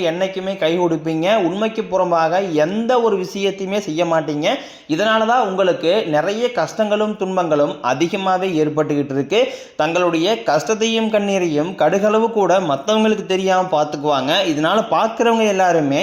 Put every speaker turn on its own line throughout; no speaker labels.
என்றைக்குமே கை கொடுப்பீங்க. உண்மைக்கு புறம்பாக எந்த ஒரு விஷயத்தையுமே செய்ய மாட்டீங்க. இதனால தான் உங்களுக்கு நிறைய கஷ்டங்களும் துன்பங்களும் அதிகமாகவே ஏற்பட்டுக்கிட்டு இருக்கு. தங்களுடைய கஷ்டத்தையும் கண்ணீரையும் கடுகளவு கூட மற்றவங்களுக்கு தெரியாமல் பார்த்துக்குவாங்க. இதனால் பார்க்குறவங்க எல்லாருமே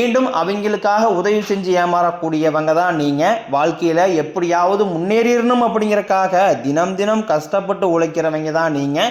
மீண்டும் அவங்களுக்காக உதவி செஞ்சு ஏமாறக்கூடியவங்க தான் நீங்கள் வாழ்க்கையில் எப்படியாவது முன்னேறிடணும் அப்படிங்கிறக்காக தினம் தினம் கஷ்டப்பட்டு உழைக்கிறவங்க தான் நீங்கள்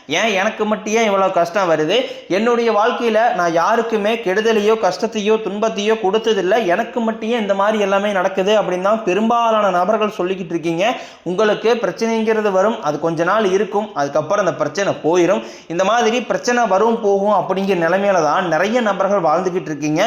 ஏன் எனக்கு மட்டும் ஏன் இவ்வளோ கஷ்டம் வருது? என்னுடைய வாழ்க்கையில் நான் யாருக்குமே கெடுதலையோ கஷ்டத்தையோ துன்பத்தையோ கொடுத்ததில்லை. எனக்கு மட்டும் ஏன் இந்த மாதிரி எல்லாமே நடக்குது அப்படின்னு தான் பெரும்பாலான நபர்கள் சொல்லிக்கிட்டு இருக்கீங்க. உங்களுக்கு பிரச்சனைங்கிறது வரும் அது கொஞ்ச நாள் இருக்கும் அதுக்கப்புறம் அந்த பிரச்சனை போயிடும் இந்த மாதிரி பிரச்சனை வரும் போகும் அப்படிங்கிற நிலைமையில தான் நிறைய நபர்கள் வாழ்ந்துக்கிட்டு இருக்கீங்க.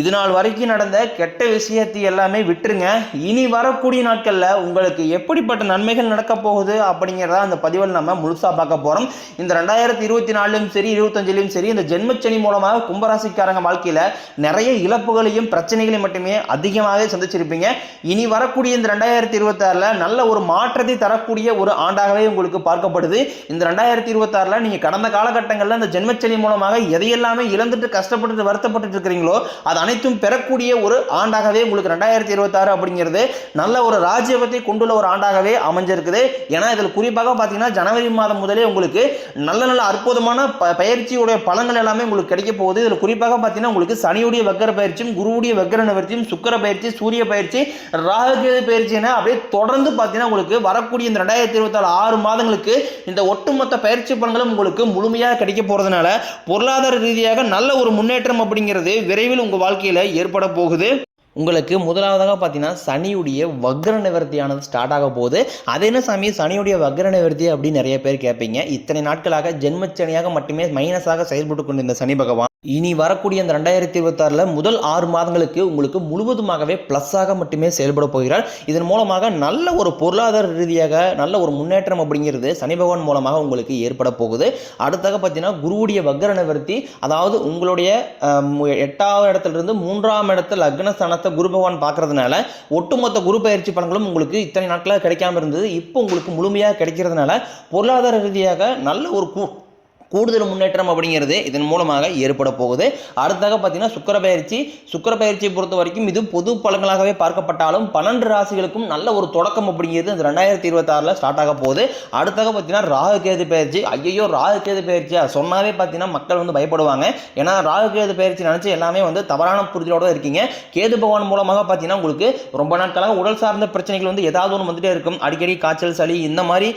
இது நாள் வரைக்கும் நடந்த கெட்ட விஷயத்தை எல்லாமே விட்டுருங்க. இனி வரக்கூடிய நாட்களில் உங்களுக்கு எப்படிப்பட்ட நன்மைகள் நடக்க போகுது அப்படிங்கிறத அந்த பதிவில் நம்ம முழுசாக பார்க்க போகிறோம் இந்த ரெண்டாயிரத்தி இருபத்தி நாலுலையும் சரி இருபத்தஞ்சிலையும் சரி இந்த ஜென்மச்சனி மூலமாக கும்பராசிக்காரங்க வாழ்க்கையில் நிறைய இழப்புகளையும் பிரச்சனைகளையும் மட்டுமே அதிகமாகவே சந்திச்சிருப்பீங்க. இனி வரக்கூடிய இந்த ரெண்டாயிரத்தி இருபத்தாறில் நல்ல ஒரு மாற்றத்தை தரக்கூடிய ஒரு ஆண்டாகவே உங்களுக்கு பார்க்கப்படுது. இந்த ரெண்டாயிரத்தி இருபத்தாறில் நீங்கள் கடந்த காலகட்டங்களில் இந்த ஜென்மச்சனி மூலமாக எதையெல்லாமே இழந்துட்டு கஷ்டப்பட்டு வருத்தப்பட்டு இருக்கிறீங்களோ அது அனைத்தும் பெறக்கூடிய ஒரு ஆண்டாகவே உங்களுக்கு ரெண்டாயிரத்தி இருபத்தாறு அப்படிங்கிறது நல்ல ஒரு ராஜ்யபத்தை கொண்டுள்ள ஒரு ஆண்டாகவே அமைஞ்சிருக்குது. ஏன்னா இதில் குறிப்பாக பார்த்தீங்கன்னா ஜனவரி மாதம் முதலே உங்களுக்கு நல்ல நல்ல அற்புதமான ப பயிற்சியுடைய பலன்கள் எல்லாமே உங்களுக்கு கிடைக்க போகுது. இதில் குறிப்பாக பார்த்தீங்கன்னா உங்களுக்கு சனியுடைய வக்கர பயிற்சியும் குருவுடைய வக்கர நிவர்த்தியும் சுக்கர பயிற்சி சூரிய பயிற்சி ராகுகேது பயிற்சி என அப்படியே தொடர்ந்து பார்த்தீங்கன்னா உங்களுக்கு வரக்கூடிய இந்த ரெண்டாயிரத்தி இருபத்தாறு ஆறு மாதங்களுக்கு இந்த ஒட்டுமொத்த பயிற்சி பலன்களும் உங்களுக்கு முழுமையாக கிடைக்க போகிறதுனால பொருளாதார ரீதியாக நல்ல ஒரு முன்னேற்றம் அப்படிங்கிறது விரைவில் உங்கள் வாழ்க்கையில் ஏற்பட போகுது. உங்களுக்கு முதலாவதாக பார்த்தீங்கன்னா சனியுடைய வக்ர நிவர்த்தியானது ஸ்டார்ட் ஆக போகுது. அது என்ன சாமி? சனியுடைய வக்ர நிவர்த்தி அப்படின்னு நிறைய பேர் கேட்பீங்க. இத்தனை நாட்களாக ஜென்மச்சனியாக மட்டுமே மைனஸாக செயல்பட்டு கொண்டிருந்த சனி பகவான். இனி வரக்கூடிய இந்த ரெண்டாயிரத்தி இருபத்தாறில் முதல் ஆறு மாதங்களுக்கு உங்களுக்கு முழுவதுமாகவே ப்ளஸ்ஸாக மட்டுமே செயல்பட போகிறார். இதன் மூலமாக நல்ல ஒரு பொருளாதார ரீதியாக நல்ல ஒரு முன்னேற்றம் அப்படிங்கிறது சனி பகவான் மூலமாக உங்களுக்கு ஏற்பட போகுது. அடுத்தாக பார்த்தீங்கன்னா குருவுடைய வக்ர நிவர்த்தி அதாவது உங்களுடைய எட்டாவது இடத்துலேருந்து மூன்றாம் இடத்துல லக்னஸ்தானத்தை குரு பகவான் பார்க்கறதுனால ஒட்டுமொத்த குரு பயிற்சி பலன்களும் உங்களுக்கு இத்தனை நாட்களாக கிடைக்காம இருந்தது. இப்போ உங்களுக்கு முழுமையாக கிடைக்கிறதுனால பொருளாதார ரீதியாக நல்ல ஒரு கூடுதல் முன்னேற்றம் அப்படிங்கிறது இதன் மூலமாக ஏற்பட போகுது. அடுத்தாக பார்த்தீங்கன்னா சுக்கர பயிற்சி சுக்கர பயிற்சியை பொறுத்த வரைக்கும் இது பொது பலன்களாகவே பார்க்கப்பட்டாலும் பன்னெண்டு ராசிகளுக்கும் நல்ல ஒரு தொடக்கம் அப்படிங்கிறது இந்த ரெண்டாயிரத்தி இருபத்தாறில் ஸ்டார்ட் ஆக போகுது. அடுத்தாக பார்த்தீங்கன்னா ராகு கேது பயிற்சி. ஐயோ ராகு கேது பயிற்சியா சொன்னாவே பார்த்தீங்கன்னா மக்கள் வந்து பயப்படுவாங்க. ஏன்னா ராகு கேது பயிற்சி நினச்சி எல்லாமே வந்து தவறான புரிதலோடு இருக்கீங்க. கேது பகவான் மூலமாக பார்த்தீங்கன்னா உங்களுக்கு ரொம்ப நாட்களாக உடல் சார்ந்த பிரச்சனைகள் வந்து ஏதாவது ஒன்று வந்துட்டே இருக்கும். அடிக்கடி காய்ச்சல் சளி இந்த மாதிரி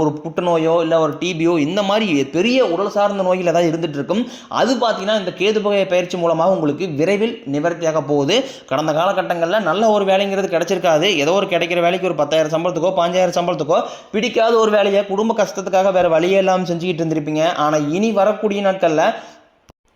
ஒரு புற்றுநோயோ இல்லை ஒரு டிபியோ இந்த மாதிரி பெரிய உடல் சார்ந்த நோய்கள் ஏதாவது இருந்துட்டு இருக்கும் அது பார்த்தீங்கன்னா இந்த கேது பகை பயிற்சி மூலமாக உங்களுக்கு விரைவில் நிவர்த்தியாக போகுது. கடந்த காலகட்டங்களில் நல்ல ஒரு வேலைங்கிறது கிடைச்சிருக்காது. ஏதோ ஒரு கிடைக்கிற வேலைக்கு ஒரு பத்தாயிரம் சம்பளத்துக்கோ பாஞ்சாயிரம் சம்பளத்துக்கோ பிடிக்காத ஒரு வேலையை குடும்ப கஷ்டத்துக்காக வேற வழியே இல்லாமல் செஞ்சுக்கிட்டு இருந்திருப்பீங்க. ஆனால் இனி வரக்கூடிய நாட்களில்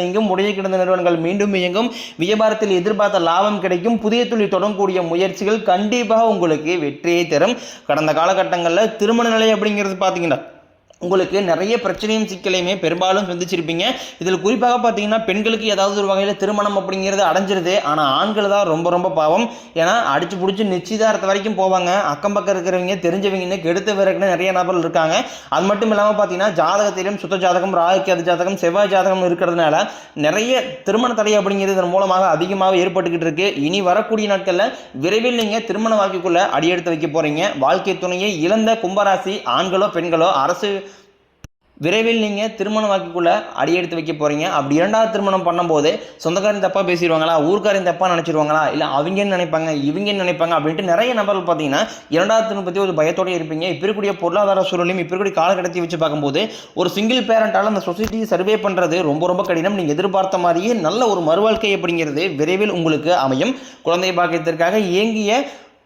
நீங்கும் முறையை கிடந்த நிறுவனங்கள் மீண்டும் இயங்கும். வியாபாரத்தில் எதிர்பார்த்த லாபம் கிடைக்கும். புதிய தொழில் தொடங்கக்கூடிய முயற்சிகள் கண்டிப்பாக உங்களுக்கு வெற்றியை தரும். கடந்த காலகட்டங்களில் திருமண நிலை அப்படிங்கிறது பார்த்தீங்கன்னா உங்களுக்கு நிறைய பிரச்சனையும் சிக்கலையுமே பெரும்பாலும் சந்திச்சிருப்பீங்க. இதில் குறிப்பாக பார்த்தீங்கன்னா பெண்களுக்கு ஏதாவது ஒரு வகையில் திருமணம் அப்படிங்கிறது அடைஞ்சிருது. ஆனால் ஆண்கள் தான் ரொம்ப ரொம்ப பாவம். ஏன்னா அடிச்சு பிடிச்சி நிச்சயதாரத்து வரைக்கும் போவாங்க. அக்கம் பக்கம் இருக்கிறவங்க தெரிஞ்சவங்கன்னு கெடுத்த விறகுன்னு நிறைய நபர்கள் இருக்காங்க. அது மட்டும் இல்லாமல் பார்த்தீங்கன்னா ஜாதகத்திலும் சுத்த ஜாதகம் ராகுக்கேது ஜாதகம் செவ்வாய் ஜாதகம் இருக்கிறதுனால நிறைய திருமண தடை அப்படிங்கிறது இதன் மூலமாக அதிகமாக ஏற்பட்டுக்கிட்டு இருக்கு. இனி வரக்கூடிய நாட்களில் விரைவில் நீங்கள் திருமண வாழ்க்கைக்குள்ளே அடியெடுத்து வைக்க போகிறீங்க வாழ்க்கை துணையை இழந்த கும்பராசி ஆண்களோ பெண்களோ அரசு விரைவில் நீங்கள் திருமண வாக்கிக்குள்ளே அடியெடுத்து வைக்க போகிறீங்க அப்படி இரண்டாவது திருமணம் பண்ணும்போது சொந்தக்காரன் தப்பாக பேசிடுவாங்களா? ஊர்க்காரன் தப்பாக நினச்சிருவாங்களா? இல்லை அவங்கன்னு நினைப்பாங்க இவங்கன்னு நினைப்பாங்க அப்படின்ட்டு நிறைய நபர்கள் பார்த்தீங்கன்னா இரண்டாவது திருமணம் பற்றி ஒரு பயத்தோடு இருப்பீங்க. இப்போ இருக்கக்கூடிய பொருளாதார சூழலையும் இப்போ இருக்கக்கூடிய காலகட்டத்தை வச்சு பார்க்கும்போது ஒரு சிங்கிள் பேரண்டால் அந்த சொசைட்டியை சர்வே பண்ணுறது ரொம்ப ரொம்ப கடினம். நீங்கள் எதிர்பார்த்த மாதிரியே நல்ல ஒரு மறுவாழ்க்கை அப்படிங்கிறது விரைவில் உங்களுக்கு அமையும். குழந்தை பாக்கியத்திற்காக இயங்கிய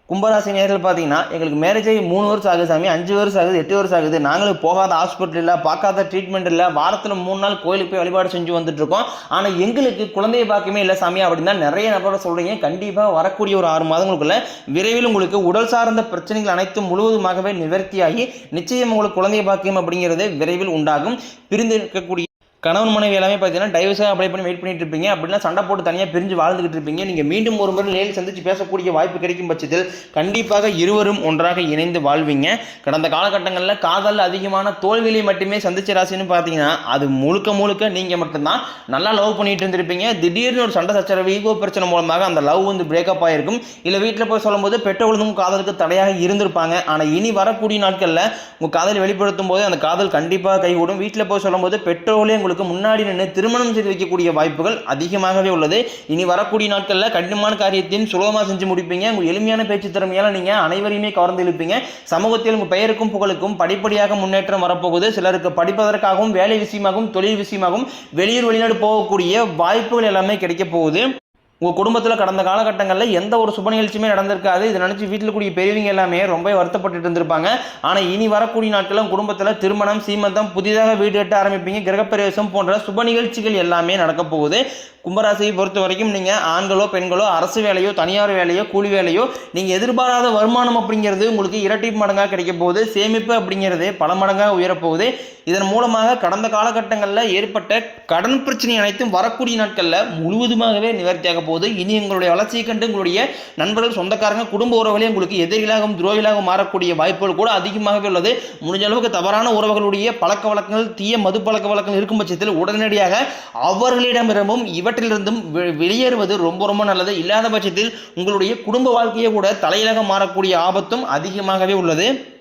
கும்பராசி நேரில் பார்த்தீங்கன்னா எங்களுக்கு மேரேஜ் ஆகி மூணு வருஷம் ஆகுது சாமி அஞ்சு வருஷம் ஆகுது எட்டு வருஷம் ஆகுது. நாங்களும் போகாத ஹாஸ்பிட்டல் இல்லை பார்க்காத ட்ரீட்மெண்ட் இல்லை வாரத்தில் மூணு நாள் கோயிலுக்கு போய் வழிபாடு செஞ்சு வந்துட்டுருக்கோம் ஆனால் எங்களுக்கு குழந்தைய பாக்கியமே இல்லை சாமி அப்படின்னா நிறைய நபரை சொல்கிறீங்க கண்டிப்பாக வரக்கூடிய ஒரு ஆறு மாதங்களுக்குள்ள விரைவில் உங்களுக்கு உடல் சார்ந்த பிரச்சனைகள் அனைத்தும் முழுவதுமாகவே நிவர்த்தியாகி நிச்சயம் உங்களுக்கு குழந்தைய பாக்கியம் அப்படிங்கிறது விரைவில் உண்டாகும். பிரிந்து இருக்கக்கூடிய கணவன் மனைவி எல்லாமே பார்த்தீங்கன்னா டைவர்ஸாக அப்ளை பண்ணி வெயிட் பண்ணிட்டு இருப்பீங்க. அப்படின்னா சண்டை போட்டு தனியாக பிரிஞ்சு வாழ்ந்துகிட்டு இருப்பீங்க. நீங்கள் மீண்டும் ஒரு முறை நேரில் சந்திச்சு பேசக்கூடிய வாய்ப்பு கிடைக்கும் பட்சத்தில் கண்டிப்பாக இருவரும் ஒன்றாக இணைந்து வாழ்வீங்க. கடந்த காலகட்டங்களில் காதல் அதிகமான தோல்விகளை மட்டுமே சந்திச்ச ராசின்னு பார்த்தீங்கன்னா அது முழுக்க முழுக்க நீங்கள் மட்டும்தான். நல்லா லவ் பண்ணிட்டு இருந்திருப்பீங்க. திடீர்னு ஒரு சண்டை சச்சரவு ஈகோ பிரச்சனை மூலமாக அந்த லவ் வந்து பிரேக்கப் ஆகிருக்கும் இல்லை வீட்டில் போய் சொல்லும்போது பெற்றோர்களும் காதலுக்கு தடையாக இருந்திருப்பாங்க. ஆனால் இனி வரக்கூடிய நாட்களில் உங்கள் காதலை வெளிப்படுத்தும் போது அந்த காதல் கண்டிப்பாக கைகூடும். வீட்டில் போய் சொல்லும்போது பெற்றோர்களே உங்களுக்கு முன்னாடி நின்று திருமணம் செய்து வைக்கக்கூடிய வாய்ப்புகள் அதிகமாகவே உள்ளது. இனி வரக்கூடிய நாட்களில் கடினமான காரியத்தையும் சுலபமாக செஞ்சு முடிப்பீங்க. உங்கள் எளிமையான பேச்சு திறமையால் நீங்கள் அனைவரையுமே கவர்ந்து இழுப்பீங்க. சமூகத்தில் உங்கள் பெயருக்கும் புகழுக்கும் படிப்படியாக முன்னேற்றம் வரப்போகுது. சிலருக்கு படிப்பதற்காகவும் வேலை விஷயமாகவும் தொழில் விஷயமாகவும் வெளியூர் வெளிநாடு போகக்கூடிய வாய்ப்புகள் எல்லாமே கிடைக்க போகுது. உங்கள் குடும்பத்தில் கடந்த காலகட்டங்களில் எந்த ஒரு சுப நிகழ்ச்சியுமே நடந்திருக்காது. இதை நினச்சி வீட்டில் கூடிய பெரியவங்க எல்லாமே ரொம்ப வருத்தப்பட்டு இருந்திருப்பாங்க. ஆனால் இனி வரக்கூடிய நாட்களும் குடும்பத்தில் திருமணம் சீமந்தம் புதிதாக வீடு கட்ட ஆரம்பிப்பீங்க கிரகப்பிரவேசம் போன்ற சுப நிகழ்ச்சிகள் எல்லாமே நடக்க போகுது. கும்பராசியை பொறுத்த வரைக்கும் நீங்கள் ஆண்களோ பெண்களோ அரசு வேலையோ தனியார் வேலையோ கூலி வேலையோ நீங்கள் எதிர்பாராத வருமானம் அப்படிங்கிறது உங்களுக்கு இரட்டி மடங்காக கிடைக்க போகுது. சேமிப்பு அப்படிங்கிறது பல மடங்காக உயரப்போகுது இதன் மூலமாக கடந்த காலகட்டங்களில் ஏற்பட்ட கடன் பிரச்சனை அனைத்தும் வரக்கூடிய நாட்களில் முழுவதுமாகவே நிவர்த்தியாக போகுது. இனி உங்களுடைய வளர்ச்சியை கண்டு உங்களுடைய நண்பர்கள் சொந்தக்காரங்க குடும்ப உறவுகளே உங்களுக்கு எதிரிகளாகவும் துரோகிகளாகவும் மாறக்கூடிய வாய்ப்புகள் கூட அதிகமாகவே உள்ளது. முடிஞ்ச அளவுக்கு தவறான உறவுகளுடைய பழக்க வழக்கங்கள் தீய மது பழக்க வழக்கங்கள் இருக்கும் பட்சத்தில் உடனடியாக அவர்களிடமிருந்தும் இவற்றிலிருந்தும் வெளியேறுவது ரொம்ப ரொம்ப நல்லது. இல்லாத பட்சத்தில் உங்களுடைய குடும்ப வாழ்க்கையே கூட தலையிலக மாறக்கூடிய ஆபத்தும் அதிகமாகவே உள்ளது.